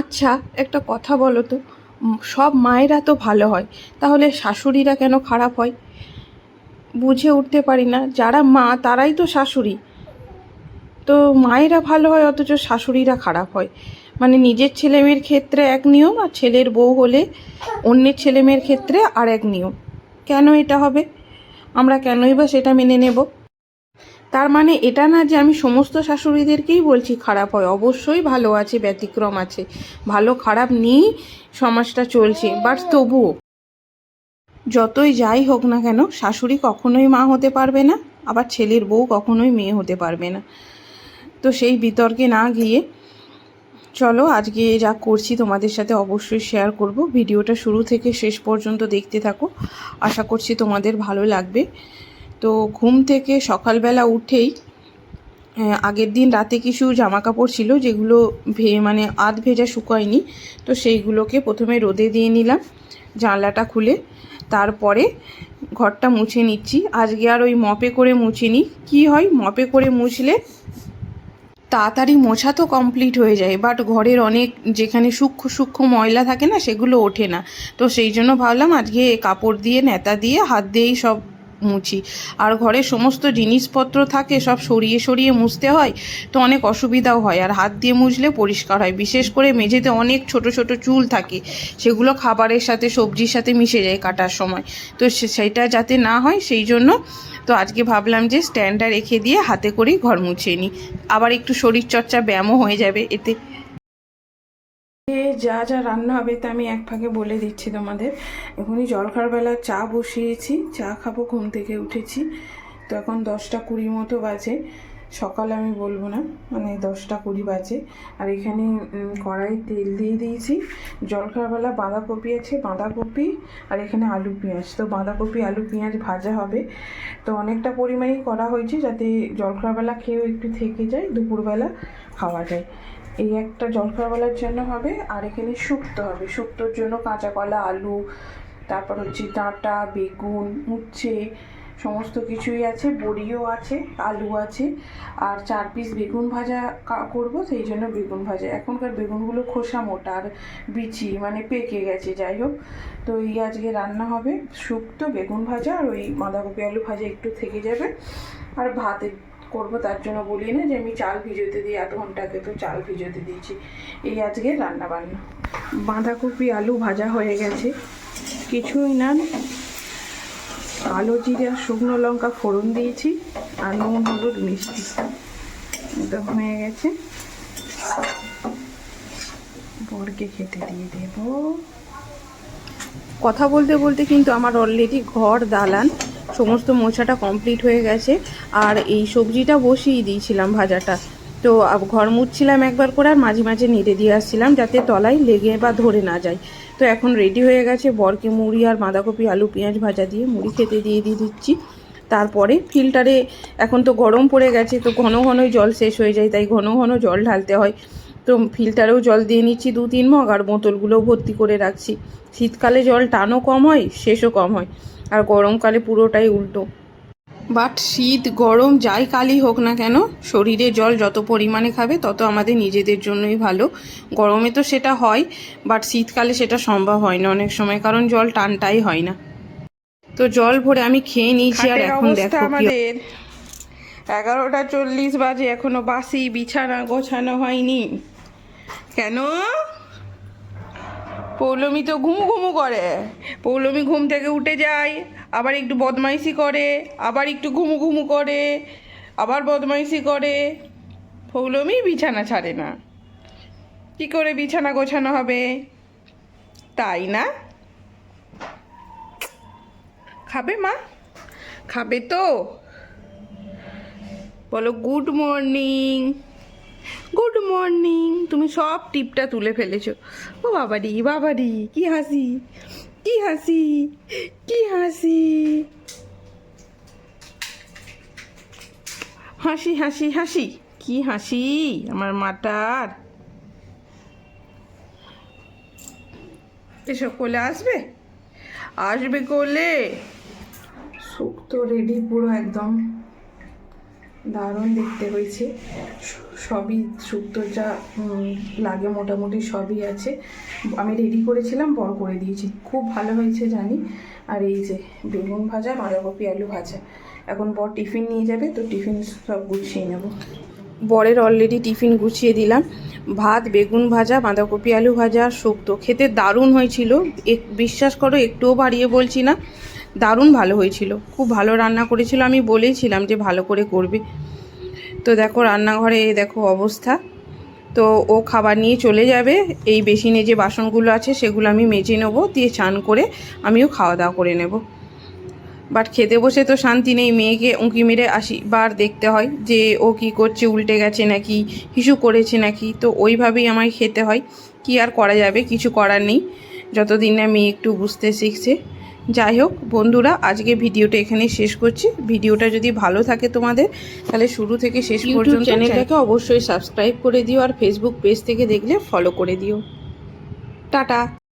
আচ্ছা একটা কথা বলো তো। সব মায়েরা তো ভালো হয়, তাহলে শাশুড়িরা কেন খারাপ হয়? বুঝে উঠতে পারি না, যারা মা, তারাই তো শাশুড়ি। তো মায়েরা ভালো হয়, অথচ শাশুড়িরা খারাপ হয়। মানে নিজের ছেলেমেয়ের ক্ষেত্রে এক নিয়ম, আর ছেলের বউ হলে অন্যের ছেলেমেয়ের ক্ষেত্রে আর এক নিয়ম। কেন এটা হবে? আমরা কেনই বা সেটা মেনে নেব? তার মানে এটা না যে আমি সমস্ত শাশুড়িদেরকেই বলছি খারাপ হয়। অবশ্যই ভালো আছে, ব্যতিক্রম আছে। ভালো খারাপ নিয়েই সমাজটা চলছে। বাট তবুও যতই যাই হোক না কেন, শাশুড়ি কখনোই মা হতে পারবে না, আবার ছেলের বউ কখনোই মেয়ে হতে পারবে না। তো সেই বিতর্কে না গিয়ে চলো আজকে যা করছি তোমাদের সাথে অবশ্যই শেয়ার করব। ভিডিওটা শুরু থেকে শেষ পর্যন্ত দেখতে থাকো। আশা করছি তোমাদের ভালো লাগবে। তো ঘুম থেকে সকালবেলা উঠেই আগের দিন রাতে কিছু জামা কাপড় ছিল যেগুলো ভে মানে আধ ভেজা শুকায়নি, তো সেইগুলোকে প্রথমে রোদে দিয়ে নিলাম জানলাটা খুলে। তারপরে ঘরটা মুছে নিচ্ছি। আজকে আর ওই মপে করে মুছিনি। কি হয়, মপে করে মুছলে তাড়াতাড়ি মোছা তো কমপ্লিট হয়ে যায়, বাট ঘরের অনেক যেখানে সূক্ষ্ম সূক্ষ্ম ময়লা থাকে না, সেগুলো ওঠে না। তো সেই জন্য ভাবলাম আজকে কাপড় দিয়ে, নেতা দিয়ে, হাত দিয়েই সব মুছি আর ঘরে সমস্ত জিনিসপত্র থাকে, সব সরিয়ে সরিয়ে মুছতে হয়, তো অনেক অসুবিধাও হয়। আর হাত দিয়ে মুছলে পরিষ্কার হয়। বিশেষ করে মেঝেতে অনেক ছোট ছোট চুল থাকে, সেগুলো খাবারের সাথে, সবজির সাথে মিশে যায় কাটার সময়। তো সেটা যাতে না হয়, সেই জন্য তো আজকে ভাবলাম যে স্ট্যান্ডটা রেখে দিয়ে হাতে করেই ঘর মুছিয়ে নিই আবার একটু শরীরচর্চা, ব্যায়ামও হয়ে যাবে এতে। যা যা রান্না হবে তা আমি এক ফাঁকে বলে দিচ্ছি তোমাদের। এখনই জলখার বেলা চা বসিয়েছি, চা খাব, ঘুম থেকে উঠেছি। তো এখন দশটা কুড়ি মতো বাজে। সকাল আমি বলব না মানে দশটা কুড়ি বাজে। আর এখানে কড়াই তেল দিয়ে দিয়েছি। জলখারবেলা বাঁধাকপি আছে, বাঁধাকপি আর এখানে আলু পেঁয়াজ। তো বাঁধাকপি, আলু, পেঁয়াজ ভাজা হবে। তো অনেকটা পরিমাণেই করা হয়েছে যাতে জলখারবেলা খেয়েও একটু থেকে যায়, দুপুরবেলা খাওয়া যায়। এই একটা জলখাবারের জন্য হবে, আর এখানে শুক্তো হবে। শুক্তোর জন্য কাঁচা কলা, আলু, তারপর হচ্ছে ডাঁটা, বেগুন, উচ্ছে, সমস্ত কিছুই আছে, বড়িও আছে, আলু আছে, আর চার পিস বেগুন ভাজা করব, সেই জন্য বেগুন ভাজা। এখনকার বেগুনগুলো খোসা মোটা আর বিচি মানে পেকে গেছে, যাই হোক। তো এই আজকে রান্না হবে শুক্তো, বেগুন ভাজা, আর ওই বাঁধাকপি, আলু ভাজা একটু থেকে যাবে। আর ভাতে করব তার জন্য বলি না যে আমি চাল ভিজোতে দিই, আধ ঘণ্টা আগে তো চাল ভিজোতে দিয়েছি। এই আজকে রান্না বান্না। বাঁধাকপি, আলু ভাজা হয়ে গেছে। কিছুই না। কালো জিরে আর শুকনো লঙ্কা ফোড়ন দিয়েছি আর নুন, হলুদ, মিষ্টি। এটা হয়ে গেছে। বরকে খেতে দিয়ে দেব। কথা বলতে বলতে কিন্তু আমার অলরেডি ঘর দালান। সমস্ত মোছাটা কমপ্লিট হয়ে গেছে। আর এই সবজিটা বসিয়ে দিয়েছিলাম ভাজাটা। তো ঘর মুছছিলাম একবার করে আর মাঝে মাঝে নেড়ে দিয়ে আসছিলাম যাতে তলায় লেগে বা ধরে না যায়। তো এখন রেডি হয়ে গেছে বরকে মুড়ি আর বাঁধাকপি, আলু, পেঁয়াজ ভাজা দিয়ে মুড়ি খেতে দিয়ে দিয়ে দিচ্ছি। তারপরে ফিল্টারে এখন তো গরম পড়ে গেছে, তো ঘন ঘনই জল শেষ হয়ে যায়, তাই ঘন ঘন জল ঢালতে হয়। তো ফিল্টারেও জল দিয়ে নিচ্ছি দু তিন মগ আর বোতলগুলোও ভর্তি করে রাখছি। শীতকালে জল টানও কম হয় শেষও কম হয়। আর গরমকালে পুরোটাই উল্টো। বাট শীত গরম যাই কালই হোক না কেন শরীরে জল যত পরিমাণে খাবে তত আমাদের নিজেদের জন্যই ভালো। গরমে তো সেটা হয় বাট শীতকালে সেটা সম্ভব হয় না অনেক সময় কারণ জল টানটাই হয় না। তো জল ভরে আমি খেয়ে নিয়েছি আর এখন দেখো আমাদের। এগারোটা চল্লিশ বাজে এখনও বাসি বিছানা গোছানো হয়নি। কেন? পৌলমি তো ঘুমু ঘুমু করে। পৌলমি ঘুম থেকে উঠে যায়, আবার একটু বদমাইশি করে, আবার একটু ঘুমু ঘুমু করে, আবার বদমাইশি করে। পৌলমি বিছানা ছাড়ে না। কি করে বিছানা গোছানো হবে? তাই না? খাবে মা? খাবে তো? বলো, গুড মর্নিং। গুড মর্নিং তুমি সব টিপটা তুলে ফেলেছো। ও বাবারি বাবারি, কি হাসি কি হাসি কি হাসি। হাসি হাসি হাসি, কি হাসি, আমার মাটার। এসব কোলে আসবে? আসবে কোলে? শুক্তো রেডি পুরো একদম। দারুণ দেখতে হয়েছে। সবই শুক্তো যা লাগে মোটামুটি সবই আছে। আমি রেডি করেছিলাম বর করে দিয়েছি। খুব ভালো হয়েছে জানি। আর এই যে বেগুন ভাজা, বাঁধাকপি, আলু ভাজা। এখন বর টিফিন নিয়ে যাবে, তো টিফিন সব গুছিয়ে নেব। বরের অলরেডি টিফিন গুছিয়ে দিলাম। ভাত, বেগুন ভাজা, বাঁধাকপি, আলু ভাজা, শুক্তো। খেতে দারুণ হয়েছিল। এক- বিশ্বাস করো, একটুও বাড়িয়ে বলছি না। দারুণ ভালো হয়েছিল। খুব ভালো রান্না করেছিল। আমি বলেইছিলাম যে ভালো করে করবে। তো দেখো রান্নাঘরে দেখো অবস্থা। তো ও খাবার নিয়ে চলে যাবে। এই বেসিনে যে বাসনগুলো আছে সেগুলো আমি মেজে নেব, দিয়ে চান করে আমিও খাওয়া দাওয়া করে নেব। বাট খেতে বসে তো শান্তি নেই। মেয়েকে উঁকি মেরে আসি বার দেখতে হয় যে ও কি করছে, উল্টে গেছে নাকি, হিসু করেছে নাকি। তো ওইভাবেই আমায় খেতে হয়। কি আর করা যাবে? কিছু করার নেই। যতদিন না মেয়ে একটু বুঝতে শিখছে। যাই হোক বন্ধুরা আজকে ভিডিওটা এখানে শেষ করছি। ভিডিওটা যদি ভালো থাকে তোমাদের তাহলে শুরু থেকে শেষ পর্যন্ত চ্যানেলটাকে অবশ্যই সাবস্ক্রাইব করে দিও আর ফেসবুক পেজ থেকে দেখলে ফলো করে দিও। টাটা।